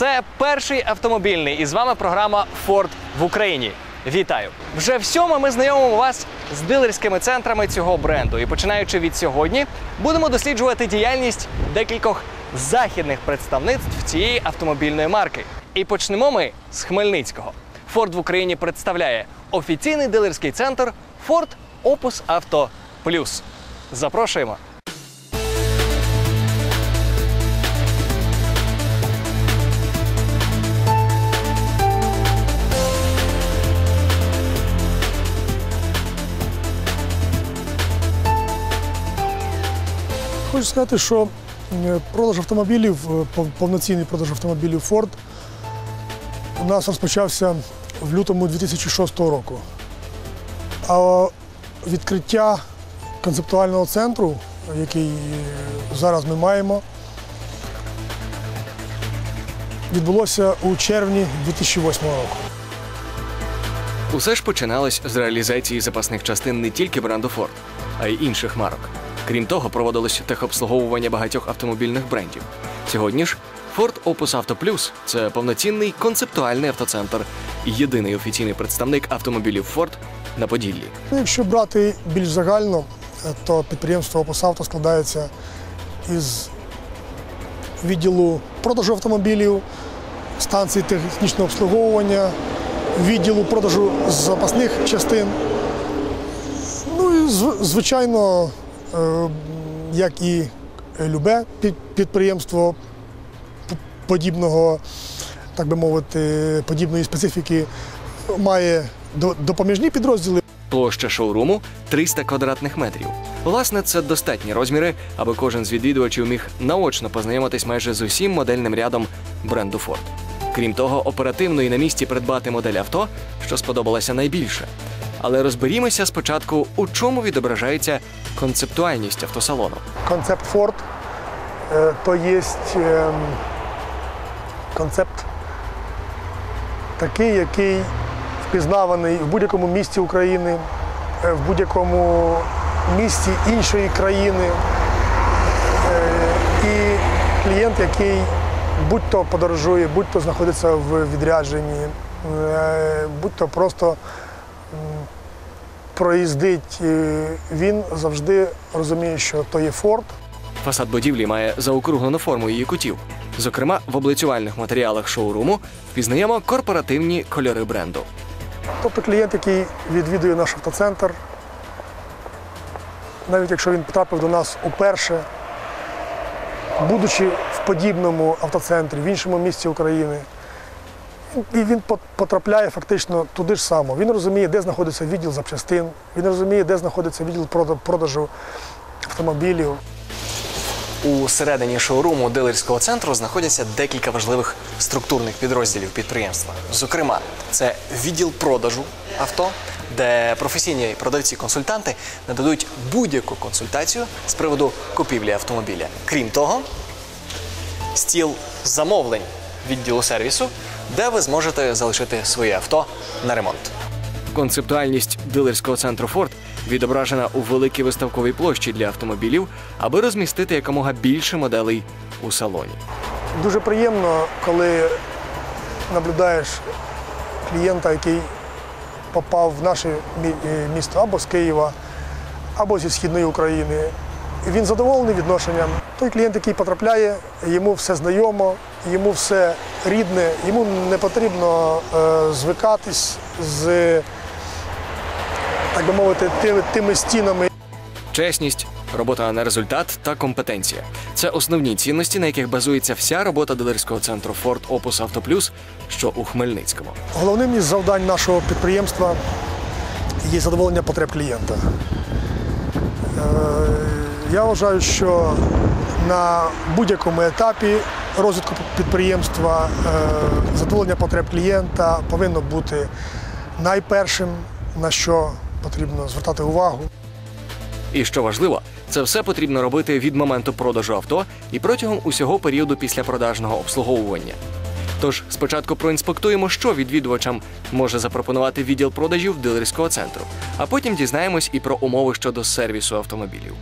Це перший автомобільний, і з вами програма Ford в Україні. Вітаю! Вже всьоме ми знайомимо вас з дилерськими центрами цього бренду. І починаючи від сьогодні, будемо досліджувати діяльність декількох західних представництв цієї автомобільної марки. І почнемо ми з Хмельницького. Ford в Україні представляє офіційний дилерський центр Ford Opus Auto Plus. Запрошуємо! Хочу сказати, що продаж автомобілів, е, повноцінний продаж автомобілів Ford у нас розпочався в лютому 2006 року. А відкриття концептуального центру, який е, зараз ми маємо, відбулося у червні 2008 року. Усе ж починалось з реалізації запасних частин не тільки бренду Ford, а й інших марок. Крім того, проводилось техобслуговування багатьох автомобільних брендів. Сьогодні ж Ford Opus Auto Plus – це повноцінний концептуальний автоцентр і єдиний офіційний представник автомобілів Ford на Поділлі. Ну, Якщо брати більш загально, то підприємство «Опосавто» складається із відділу продажу автомобілів, станції технічного обслуговування, відділу продажу запасних частин. Ну і звичайно, як і любе підприємство подібного, так би мовити, подібної специфіки, має допоміжні підрозділи. Площа шоуруму 300 квадратних метрів. Власне, це достатні розміри, аби кожен з відвідувачів міг наочно познайомитись майже з усім модельним рядом бренду Ford. Крім того, оперативно і на місці придбати модель авто, що сподобалася найбільше. Але розберімося спочатку, у чому відображається концептуальність автосалону. концепт Ford е, то є ем, концепт такий, який впізнаваний в будь-якому місті України, е, в будь-якому місті іншої країни. Е, І клієнт, який будь-то подорожує, будь-то знаходиться в відрядженні, е, будь-то просто проїздить, він завжди розуміє, що то є Ford, Фасад будівлі має заокруглену форму її кутів. Зокрема, в облицювальних матеріалах шоуруму впізнаємо корпоративні кольори бренду. Тобто клієнт, який відвідує наш автоцентр, навіть якщо він потрапив до нас уперше, будучи в подібному автоцентрі, в іншому місті України, і він пот- потрапляє фактично туди ж само. Він розуміє, де знаходиться відділ запчастин, він розуміє, де знаходиться відділ продажу автомобілів. У середині шоуруму дилерського центру знаходяться декілька важливих структурних підрозділів підприємства. Зокрема, це відділ продажу авто, де професійні продавці-консультанти нададуть будь-яку консультацію з приводу купівлі автомобіля. Крім того, стіл замовлень відділу сервісу, де ви зможете залишити своє авто на ремонт. Концептуальність дилерського центру Ford відображена у великій виставковій площі для автомобілів, аби розмістити якомога більше моделей у салоні. Дуже приємно, коли наблюдаєш клієнта, який попав в наше е, місто або з Києва, або зі східної України. Він задоволений відношенням. Той клієнт, який потрапляє, йому все знайомо, йому все рідне, йому не потрібно е, звикатись з, так би мовити, тими, стінами, Чесність, робота на результат та компетенція це основні цінності, на яких базується вся робота дилерського центру Ford Opus Auto Plus, що у Хмельницькому. Головним із завдань нашого підприємства є задоволення потреб клієнта. Е, Я вважаю, що на будь-якому етапі розвитку підприємства е, задоволення потреб клієнта повинно бути найпершим, на що потрібно звертати увагу. І що важливо, це все потрібно робити від моменту продажу авто і протягом усього періоду післяпродажного обслуговування. Тож спочатку проінспектуємо, що відвідувачам може запропонувати відділ продажів дилерського центру, а потім дізнаємось і про умови щодо сервісу автомобілів.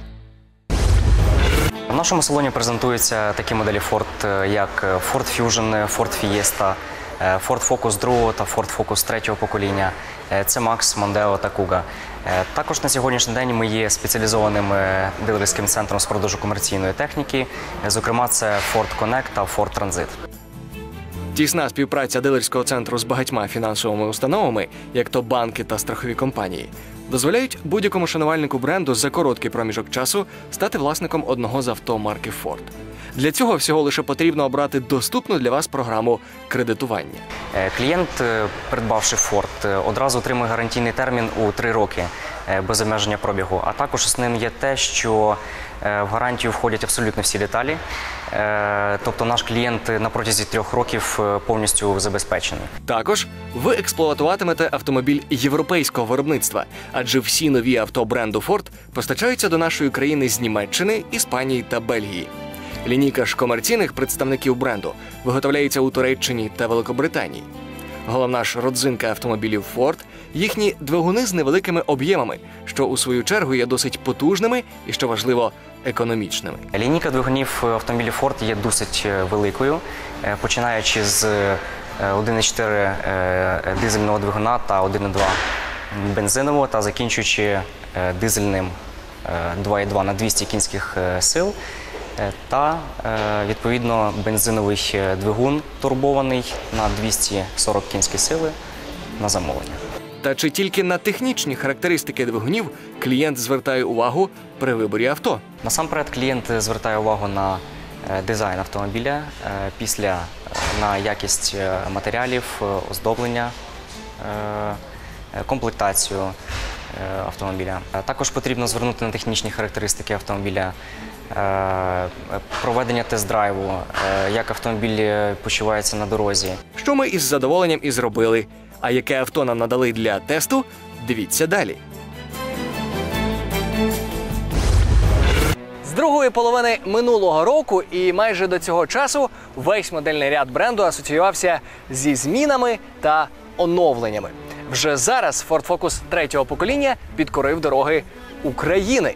Нашому салоні презентуються такі моделі Ford, е, як е, Ford Fusion, Ford Fiesta, е, Ford Focus 2 та Ford Focus 3 покоління, е, C-Max, Mondeo та Kuga. Е, Також на сьогоднішній день ми є спеціалізованим е, дилерським центром з продажу комерційної техніки. Е, Зокрема, це Ford Connect та Ford Transit. Тісна співпраця дилерського центру з багатьма фінансовими установами, як то банки та страхові компанії, дозволяють будь-якому шанувальнику бренду за короткий проміжок часу стати власником одного з авто марки Ford. Для цього всього лише потрібно обрати доступну для вас програму кредитування. Е, Клієнт, е, придбавши Ford, е, одразу отримує гарантійний термін у 3 роки без обмеження пробігу. А також з ним є те, що в гарантію входять абсолютно всі деталі. Е, Тобто наш клієнт на протязі трьох років е, повністю забезпечений. Також ви експлуатуватимете автомобіль європейського виробництва, адже всі нові авто бренду Ford постачаються до нашої країни з Німеччини, Іспанії та Бельгії. Лінійка ж комерційних представників бренду виготовляється у Туреччині та Великобританії. Головна ж родзинка автомобілів Ford – їхні двигуни з невеликими об'ємами, що у свою чергу є досить потужними і, що важливо, економічними. Лінійка двигунів автомобілів Ford є досить е, великою, е, починаючи з е, 1,4 е, дизельного двигуна та 1,2 бензинового та закінчуючи е, дизельним е, 2,2 на 200 кінських е, сил. е, Та е, відповідно бензиновий е, двигун турбований на 240 кінські сили на замовлення. Та чи тільки на технічні характеристики двигунів клієнт звертає увагу при виборі авто? Насамперед клієнт звертає увагу на е, дизайн автомобіля, е, після е, на якість матеріалів, оздоблення, комплектацію автомобіля. Також потрібно звернути на технічні характеристики автомобіля, проведення тест-драйву, як автомобіль почувається на дорозі. Що ми із задоволенням і зробили. А яке авто нам надали для тесту? Дивіться далі. З другої половини минулого року і майже до цього часу весь модельний ряд бренду асоціювався зі змінами та оновленнями. Вже зараз Ford Focus третього покоління підкорив дороги України.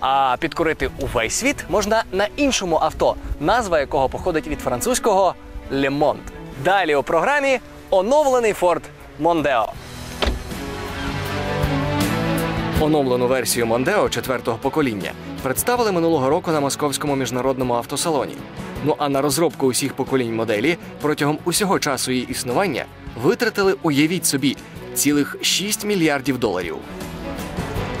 А підкорити увесь світ можна на іншому авто, назва якого походить від французького Monde. Далі у програмі оновлений Ford Mondeo. Оновлену версію Mondeo четвертого покоління представили минулого року на московському міжнародному автосалоні. Ну а на розробку усіх поколінь моделі протягом усього часу її існування витратили, уявіть собі, цілих 6 мільярдів доларів.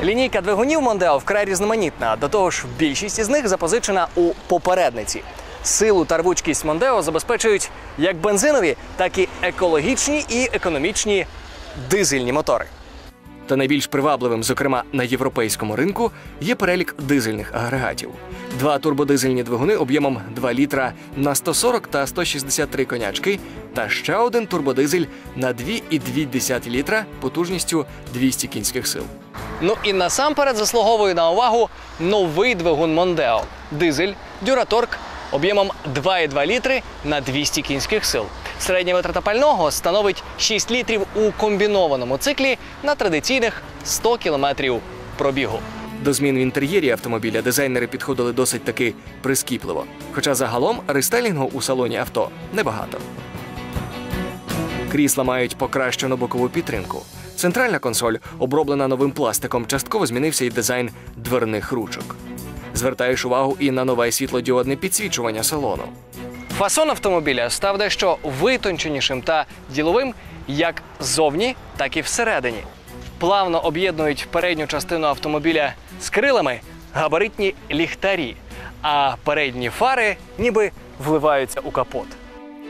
Лінійка двигунів Mondeo вкрай різноманітна. До того ж, більшість із них запозичена у попередниці. Силу та рвучкість Mondeo забезпечують як бензинові, так і екологічні і економічні дизельні мотори. Та найбільш привабливим, зокрема на європейському ринку, є перелік дизельних агрегатів. Два турбодизельні двигуни об'ємом 2 літра на 140 та 163 конячки, та ще один турбодизель на 2,2 літра потужністю 200 кінських сил. Ну і насамперед заслуговує на увагу новий двигун Mondeo – дизель Duratorq об'ємом 2,2 літри на 200 кінських сил. Середня витрата пального становить 6 літрів у комбінованому циклі на традиційних 100 кілометрів пробігу. До змін в інтер'єрі автомобіля дизайнери підходили досить таки прискіпливо. Хоча загалом рестайлінгу у салоні авто небагато. Крісла мають покращену бокову підтримку. Центральна консоль оброблена новим пластиком. Частково змінився і дизайн дверних ручок. Звертаєш увагу і на нове світлодіодне підсвічування салону. Фасон автомобіля став дещо витонченішим та діловим як ззовні, так і всередині. Плавно об'єднують передню частину автомобіля з крилами габаритні ліхтарі, а передні фари ніби вливаються у капот.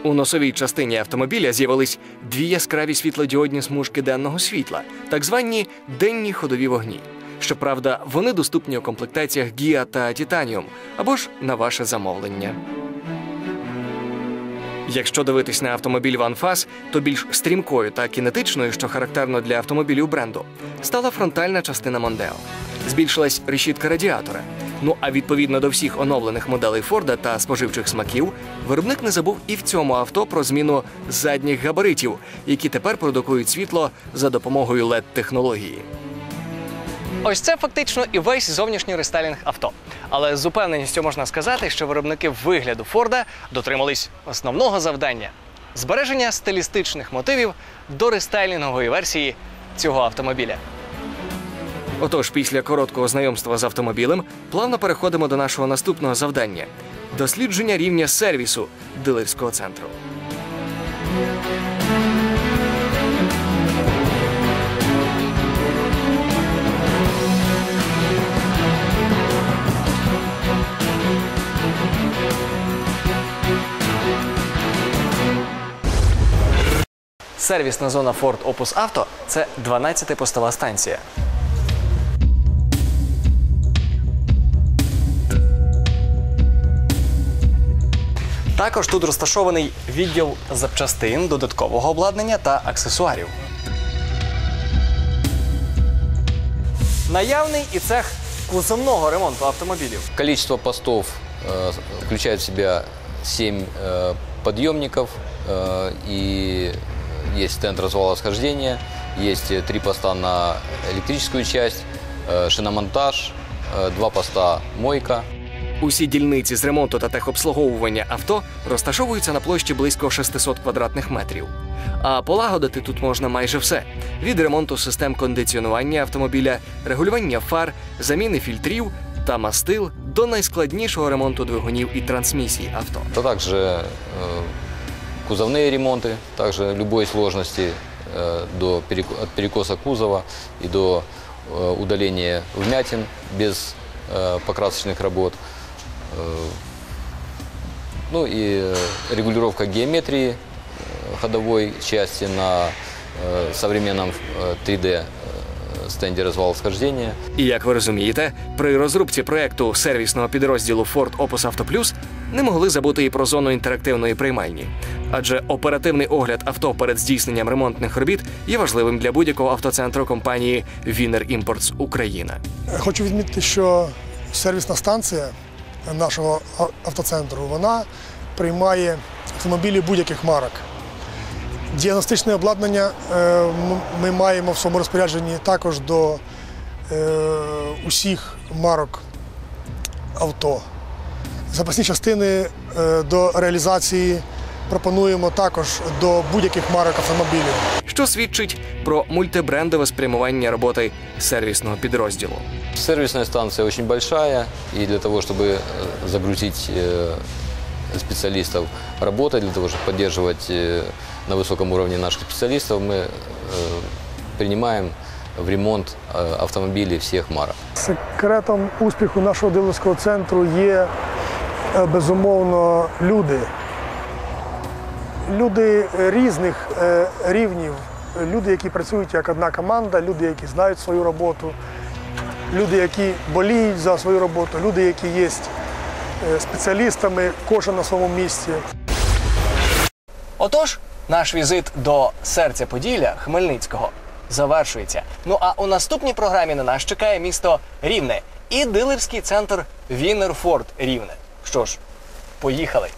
У носовій частині автомобіля з'явились дві яскраві світлодіодні смужки денного світла, так звані денні ходові вогні. Щоправда, вони доступні у комплектаціях Гіа та Titanium або ж на ваше замовлення. Якщо дивитись на автомобіль OneFass, то більш стрімкою та кінетичною, що характерно для автомобілів бренду, стала фронтальна частина Mondeo. Збільшилась решітка радіатора. Ну а відповідно до всіх оновлених моделей Форда та споживчих смаків, виробник не забув і в цьому авто про зміну задніх габаритів, які тепер продукують світло за допомогою led технології Ось це фактично і весь зовнішній рестайлінг авто. Але з упевненістю можна сказати, що виробники вигляду Форда дотримались основного завдання збереження стилістичних мотивів до рестайлінгової версії цього автомобіля. Отож, після короткого знайомства з автомобілем плавно переходимо до нашого наступного завдання дослідження рівня сервісу дилерського центру. Сервісна зона Ford Opus Auto – це 12 постова станція. Також тут розташований відділ запчастин, додаткового обладнання та аксесуарів. Наявний і цех кузовного ремонту автомобілів. Количество постов э, включает в себя 7 э, подъемников э, и есть стенд развала схождения, есть э, три поста на электрическую часть, э, шиномонтаж, э, два поста мойка. Усі дільниці з ремонту та техобслуговування авто розташовуються на площі близько 600 квадратних метрів. А полагодити тут можна майже все: від ремонту систем кондиціонування автомобіля, регулювання фар, заміни фільтрів та мастил до найскладнішого ремонту двигунів і трансмісій авто. Это также э, кузовные ремонты, также любой сложности э, до перек- от перекоса кузова и до э, удаления вмятин без э, покрасочных работ. Э, Ну и э, регулировка геометрии э, ходовой части на э, современном э, 3D э, стенде развала схождения. І як ви розумієте, при розробці проекту сервісного підрозділу Ford Opus Auto Plus не могли забути і про зону інтерактивної приймальні. Адже оперативний огляд авто перед здійсненням ремонтних робіт є важливим для будь-якого автоцентру компанії Wiener Imports Україна. Хочу відмітити, що сервісна станція нашого автоцентру вона приймає автомобілі будь-яких марок. Діагностичне обладнання е, ми маємо в своєму розпорядженні також до е, усіх марок авто. Запасні частини е, до реалізації пропонуємо також до будь-яких марок автомобілів. що свідчить про мультибрендове спрямування роботи сервісного підрозділу. Сервисная станция очень большая, и для того, чтобы э, загрузить э, специалистов работать, для того, чтобы поддерживать э, на высоком уровне наших специалистов, мы э, принимаем в ремонт э, автомобилей всех марок. Секретом успіху нашого дилерського центру є е, безумовно люди. Люди різних е, рівнів, люди, які працюють як одна команда, люди, які знають свою роботу, люди, які боліють за свою роботу, люди, які є е, спеціалістами, кожен на своєму місці. Отож, наш візит до серця Поділля Хмельницького завершується. Ну а у наступній програмі на нас чекає місто Рівне і дилерський центр Вінер Форд Рівне. Що ж, поїхали!